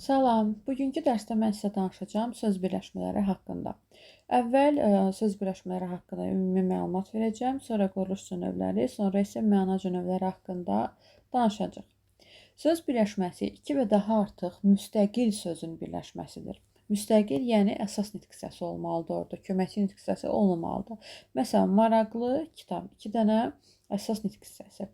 Salam, bugünkü dərsdə mən sizə danışacağam söz birləşmələri haqqında. Əvvəl ə, söz birləşmələri haqqında ümumi məlumat verəcəm, sonra quruluş növləri, sonra isə mənac növləri haqqında danışacağıq. Söz birləşməsi iki və daha artıq müstəqil sözün birləşməsidir. Müstəqil, yəni əsas nitq hissəsi olmalıdır orada, köməkçi nitq hissəsi olmamalıdır. Məsələn, maraqlı kitab, iki dənə əsas nitq hissəsi.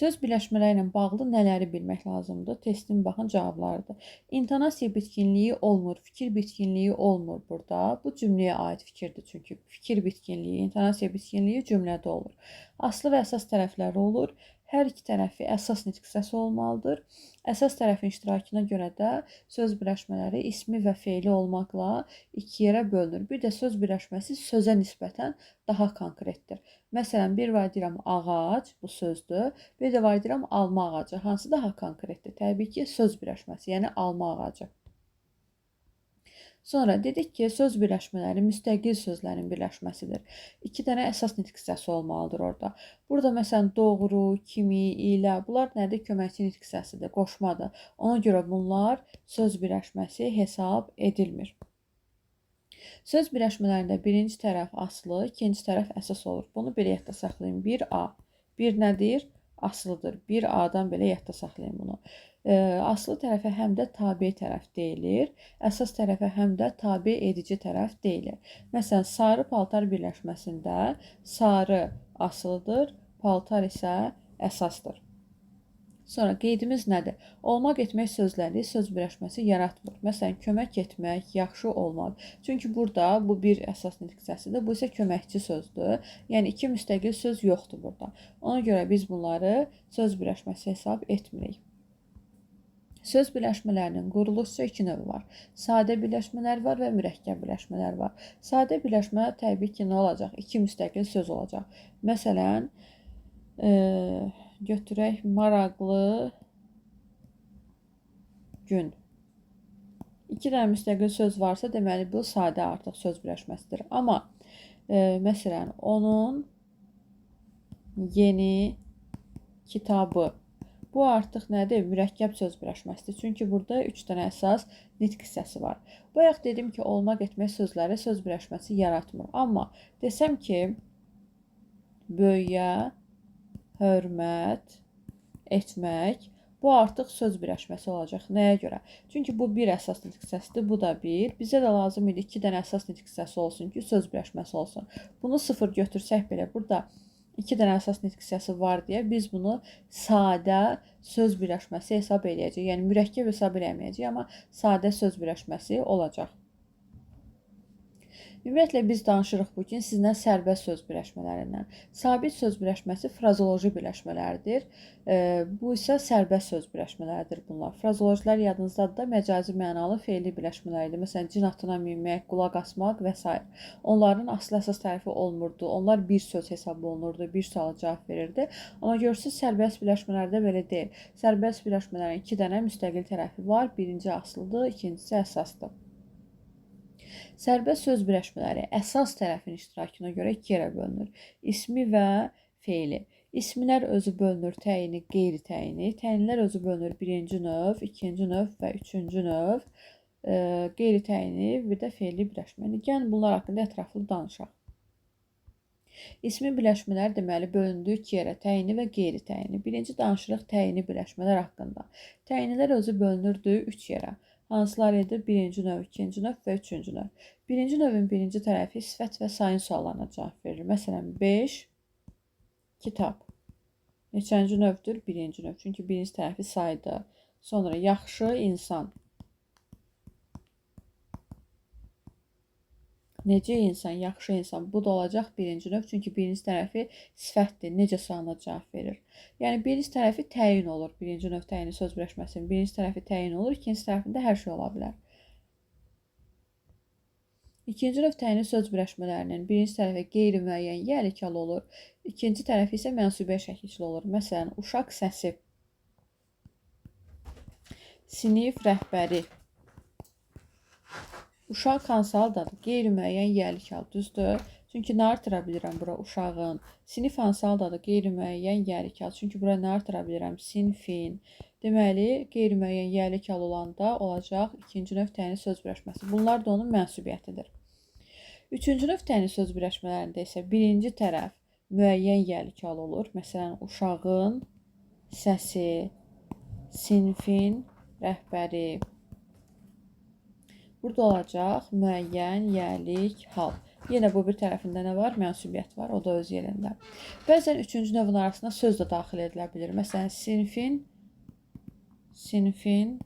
Söz birləşmələri ilə bağlı nələri bilmək lazımdır? Testin baxın cavablarıdır. İntonasiya bitkinliyi olmur, fikir bitkinliyi olmur burada. Bu cümləyə aid fikirdir çünki fikir bitkinliyi, intonasiya bitkinliyi cümlədə olur. Aslı və əsas tərəfləri olur. Hər iki tərəfi əsas nitq hissəsi olmalıdır. Əsas tərəfin iştirakına görə də söz birləşmələri ismi və feili olmaqla iki yerə bölünür. Bir də söz birləşməsi sözə nisbətən daha konkretdir. Məsələn, bir var deyirəm ağac, bu sözdür. Bir də var deyirəm alma ağacı. Hansı daha konkretdir? Təbii ki, söz birləşməsi, yəni alma ağacı. Sonra dedik ki, söz birləşmələri müstəqil sözlərin birləşməsidir. İki dənə əsas nitq hissəsi olmalıdır orada. Burada məsələn doğru, kimi, ilə bunlar nədir? Köməkçi nitq hissəsidir, qoşmadır. Ona görə bunlar söz birləşməsi hesab edilmir. Söz birləşmələrində birinci tərəf aslı, ikinci tərəf əsas olur. Bunu belə yadda saxlayın. 1A. 1 nədir? Aslıdır. 1A-dan belə yadda saxlayın bunu aslı tərəfə həm də tabe tərəf deyilir. Əsas tərəfə həm də tabe edici tərəf deyilir. Məsələn, sarı paltar birləşməsində sarı asılıdır, paltar isə əsasdır. Sonra qeydimiz nədir? Olmaq etmək sözləri söz birləşməsi yaratmır. Məsələn, kömək etmək, yaxşı olmaq. Çünki burada bu bir əsas nitq hissəsidir. Bu isə köməkçi sözdür. Yəni iki müstəqil söz yoxdur burada. Ona görə biz bunları söz birləşməsi hesab etmirik. Söz birləşmələrinin quruluşu iki növü var. Sadə birləşmələr var və mürəkkəb birləşmələr var. Sadə birləşmə təbii ki, nə olacaq? İki müstəqil söz olacaq. Məsələn, e, götürək maraqlı gün. İki dənə müstəqil söz varsa, deməli bu sadə artıq söz birləşməsidir. Amma e, məsələn, onun yeni kitabı Bu artıq nədir? Mürəkkəb söz birləşməsidir. Çünki burada 3 dənə əsas nitq hissəsi var. Bayaq dedim ki, olmaq etmək sözləri söz birləşməsi yaratmır. Amma desəm ki, böyüyə hörmət etmək Bu artıq söz birləşməsi olacaq. Nəyə görə? Çünki bu bir əsas nitq hissəsidir, bu da bir. Bizə də lazım idi 2 dənə əsas nitq hissəsi olsun ki, söz birləşməsi olsun. Bunu 0 götürsək belə burada iki dənə əsas nitq hissəsi var deyə biz bunu sadə söz birləşməsi hesab eləyəcəyik. Yəni mürəkkəb hesab eləməyəcəyik, amma sadə söz birləşməsi olacaq. Ümumiyyətlə biz danışırıq bu gün sizinlə sərbəst söz birləşmələrindən. Sabit söz birləşməsi frazoloji birləşmələrdir. Bu isə sərbəst söz birləşmələridir bunlar. Frazolojilər yadınızdadır da məcazi mənalı fe'li birləşmələrdir. Məsələn, cin atına minmək, qulaq asmaq və s. Onların aslı əsas tərifi olmurdu. Onlar bir söz hesab olunurdu, bir suala cavab verirdi. Amma görürsüz sərbəst birləşmələrdə belə deyil. Sərbəst birləşmələrin iki dənə müstəqil tərəfi var. Birinci aslıdır, ikincisi əsasdır. Sərbəst söz birləşmələri əsas tərəfin iştirakına görə iki yerə bölünür. İsmi və feili. İsmlər özü bölünür təyini, qeyri-təyini. Təyinlər özü bölünür birinci növ, ikinci növ və üçüncü növ. E, qeyri-təyini, bir də feilli birləşməni. Gəlin bunlar haqqında ətraflı danışaq. İsmi birləşmələr deməli bölündüyü iki yerə təyini və qeyri-təyini. Birinci danışırıq təyini birləşmələr haqqında. Təyinlər özü bölünürdü üç yerə. Hansılar idi? Birinci növ, ikinci növ və üçüncü növ. Birinci növün birinci tərəfi sifət və sayın suallarına cavab verilir. Məsələn, 5 kitab. Neçənci növdür? Birinci növ. Çünki birinci tərəfi saydı. Sonra yaxşı insan. Necə insan, yaxşı insan. Bu da olacaq birinci növ. Çünki birinci tərəfi sifətdir. Necə sualına cavab verir. Yəni birinci tərəfi təyin olur. Birinci növ təyini söz birləşməsinin birinci tərəfi təyin olur. İkinci tərəfində hər şey ola bilər. İkinci növ təyini söz birləşmələrinin birinci tərəfi qeyri-müəyyən yəlikal olur. İkinci tərəfi isə mənsubə şəkilli olur. Məsələn, uşaq səsi. Sinif rəhbəri Uşaq hansı haldadır? Qeyri-müəyyən yəlik hal, düzdür? Çünki nə artıra bilirəm bura uşağın. Sinif hansı haldadır? Qeyri-müəyyən yəlik hal. Çünki bura nə artıra bilirəm? Sinfin. Deməli, qeyri-müəyyən yəlik hal olanda olacaq ikinci növ təyin söz birləşməsi. Bunlar da onun mənsubiyyətidir. Üçüncü növ təyin söz birləşmələrində isə birinci tərəf müəyyən yəlik hal olur. Məsələn, uşağın səsi, sinfin rəhbəri, Burada olacaq müəyyən, yəlik, hal. Yenə bu bir tərəfində nə var? Mənsubiyyət var. O da öz yerində. Bəzən üçüncü növün arasına söz də daxil edilə bilər. Məsələn, sinfin sinfin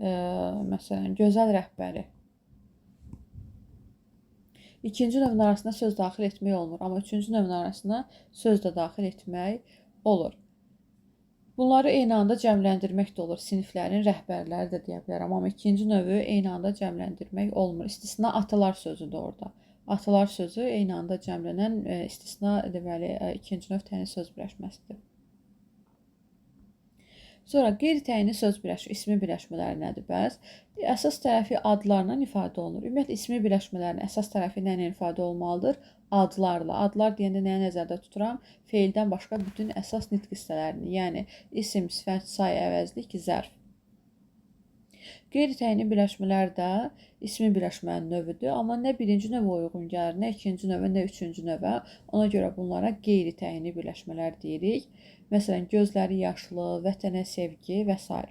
ə, məsələn, gözəl rəhbəri. İkinci növün arasına söz daxil etmək olmur, amma üçüncü növün arasına söz də daxil etmək olur. Bunları eyni anda cəmləndirmək də olur. Siniflərin rəhbərləri də deyə bilərəm, amma ikinci növü eyni anda cəmləndirmək olmur. İstisna atalar sözüdür orada. Atalar sözü eyni anda cəmlənən e, istisna deməli e, ikinci növ təyin söz birləşməsidir. Sonra qeyri-təyinli söz birləşmə, ismi birləşmələri nədir bəs? Əsas tərəfi adlarla ifadə olunur. Ümumiyyətlə ismi birləşmələrin əsas tərəfi nə ilə ifadə olmalıdır? Adlarla. Adlar deyəndə nəyə nəzərdə tuturam? Feildən başqa bütün əsas nitq hissələrini, yəni isim, sifət, say, əvəzlik, zərf. Qeyri-təyinli birləşmələr də ismi birləşmənin növüdür, amma nə birinci növə uyğun gəlir, nə ikinci növə, nə üçüncü növə. Ona görə bunlara qeyri-təyinli birləşmələr deyirik. Məsələn, gözləri yaşlı, vətənə sevgi və s.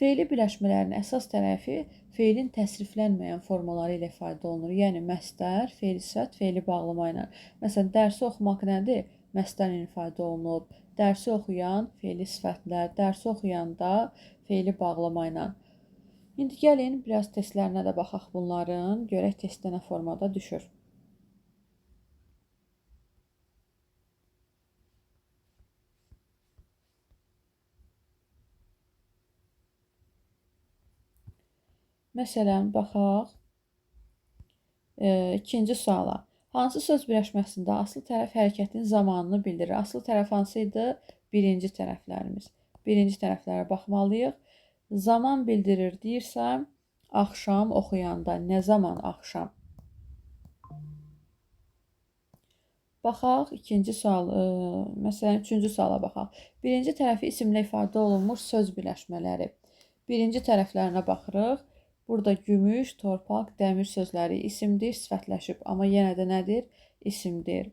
Feili birləşmələrin əsas tərəfi feilin təsriflənməyən formaları ilə ifadə olunur. Yəni məstər, feil sifət, feili bağlama ilə. Məsələn, dərsi oxumaq nədir? Məstərlə ifadə olunub. Dərsi oxuyan feili sifətlər, dərsi oxuyanda feili bağlama ilə. İndi gəlin biraz testlərinə də baxaq bunların. Görək testdə nə formada düşür. Məsələn, baxaq e, ikinci suala. Hansı söz birləşməsində aslı tərəf hərəkətin zamanını bildirir? Aslı tərəf hansı idi? Birinci tərəflərimiz. Birinci tərəflərə baxmalıyıq. Zaman bildirir deyirsəm, axşam oxuyanda. Nə zaman axşam? Baxaq ikinci sual, ə, məsələn, üçüncü suala baxaq. Birinci tərəfi isimlə ifadə olunmuş söz birləşmələri. Birinci tərəflərinə baxırıq. Burada gümüş, torpaq, dəmir sözləri isimdir, sifətləşib, amma yenə də nədir? İsimdir.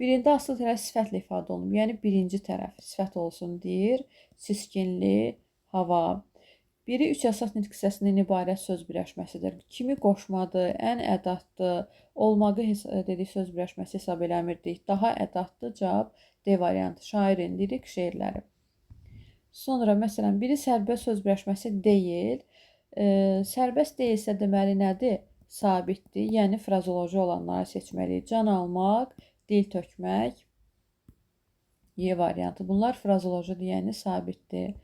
Birində asıl tərəf sifətlə ifadə olunub, yəni birinci tərəf sifət olsun deyir. Siskinli, hava. Biri üç əsas nitq hissəsindən ibarət söz birləşməsidir. Kimi qoşmadır, ən ədatdır, olmağı dedik söz birləşməsi hesab eləmirdik. Daha ədatdır cavab D variantı. Şairin lirik şeirləri. Sonra məsələn, biri sərbəst söz birləşməsi deyil. E, sərbəst deyilsə deməli nədir? Sabitdir. Yəni frazoloji olanları seçməliyik. Can almaq, dil tökmək. Y variantı. Bunlar frazoloji yəni sabitdir.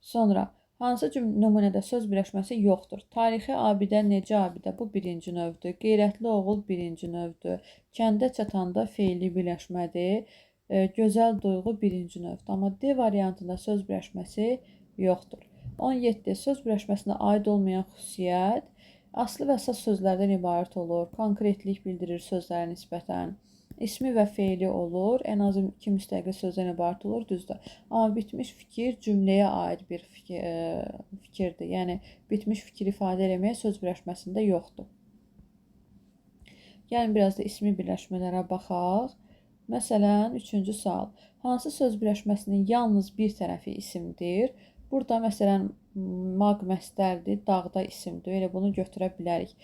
Sonra hansı nümunədə söz birləşməsi yoxdur? Tarixi abidə necə abidə? Bu birinci növdür. Qeyrətli oğul birinci növdür. Kəndə çatanda feili birləşmədir. E, gözəl duyğu birinci növdür. Amma D variantında söz birləşməsi yoxdur. 17. Söz birləşməsinə aid olmayan xüsusiyyət aslı və əsas sözlərdən ibarət olur. Konkretlik bildirir sözlərə nisbətən. İsmi və feili olur. Ən azı iki müstəqil sözdən ibarət olur, düzdür. Amma bitmiş fikir cümləyə aid bir fikir, e, fikirdir. Yəni bitmiş fikir ifadə etməyə söz birləşməsində yoxdur. Gəlin biraz da ismi birləşmələrə baxaq. Məsələn, 3-cü sual. Hansı söz birləşməsinin yalnız bir tərəfi isimdir? Burada məsələn maq məstərdir, dağda isimdir. Elə bunu götürə bilərik.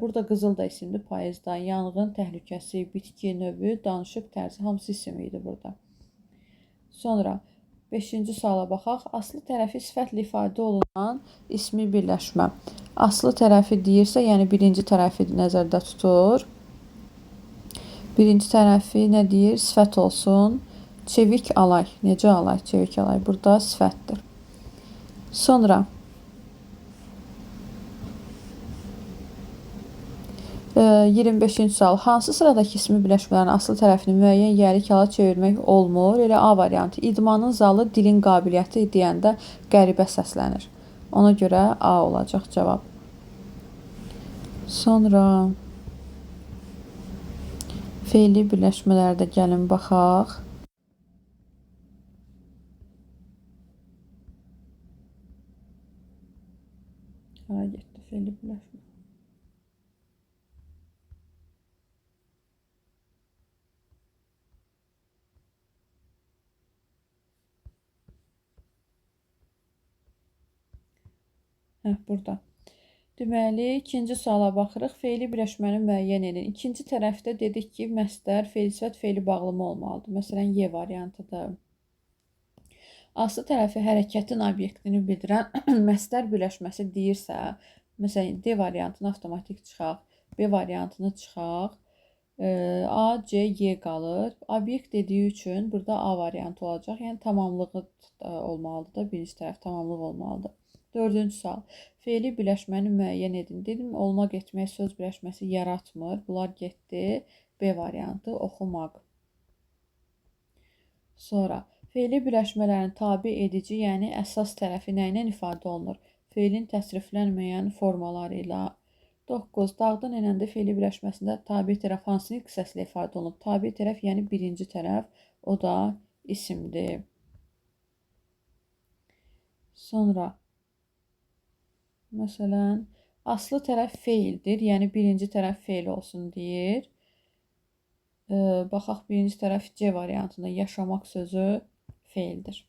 Burada qızıl da isimdir, payızda, yanğın, təhlükəsi, bitki növü, danışıq tərzi hamısı isim idi burada. Sonra 5-ci suala baxaq. Aslı tərəfi sifətlə ifadə olunan ismi birləşmə. Aslı tərəfi deyirsə, yəni birinci tərəfi nəzərdə tutur. Birinci tərəfi nə deyir? Sifət olsun. Çevik alay. Necə alay? Çevik alay. Burada sifətdir. Sonra e, 25-ci sual. Hansı sıradakı ismi birləşmələrin aslı tərəfini müəyyən yərik hala çevirmək olmur? Elə A variantı. İdmanın zalı dilin qabiliyyəti deyəndə qəribə səslənir. Ona görə A olacaq cavab. Sonra Fe'li birləşmələrdə gəlin baxaq. Hə, burada. Deməli, ikinci suala baxırıq. Fe'li birləşməni müəyyən edin. İkinci tərəfdə dedik ki, məsdər fe'l sifət fe'li bağlama olmalıdır. Məsələn, Y variantıdır. Aslı tərəfi hərəkətin obyektini bildirən məsdər birləşməsi deyirsə, məsələn, D variantını avtomatik çıxaq, B variantını çıxaq, e, A, C, Y qalır. Obyekt dediyi üçün burada A variantı olacaq. Yəni tamamlığı e, olmalıdır da, birinci tərəf tamamlıq olmalıdır. Dördüncü sual. Fe'li birləşməni müəyyən edin. Dedim, olmaq etmək söz birləşməsi yaratmır. Bunlar getdi. B variantı oxumaq. Sonra fe'li birləşmələrin tabe edici, yəni əsas tərəfi nə ilə ifadə olunur? Fe'lin təsriflənməyən formaları ilə. 9. Dağdan enəndə fe'li birləşməsində tabe tərəf hansı hissəsi ilə ifadə olunub? Tabe tərəf, yəni birinci tərəf, o da isimdir. Sonra məsələn, aslı tərəf feildir, yəni birinci tərəf feil olsun deyir. Baxaq birinci tərəf C variantında yaşamaq sözü feildir.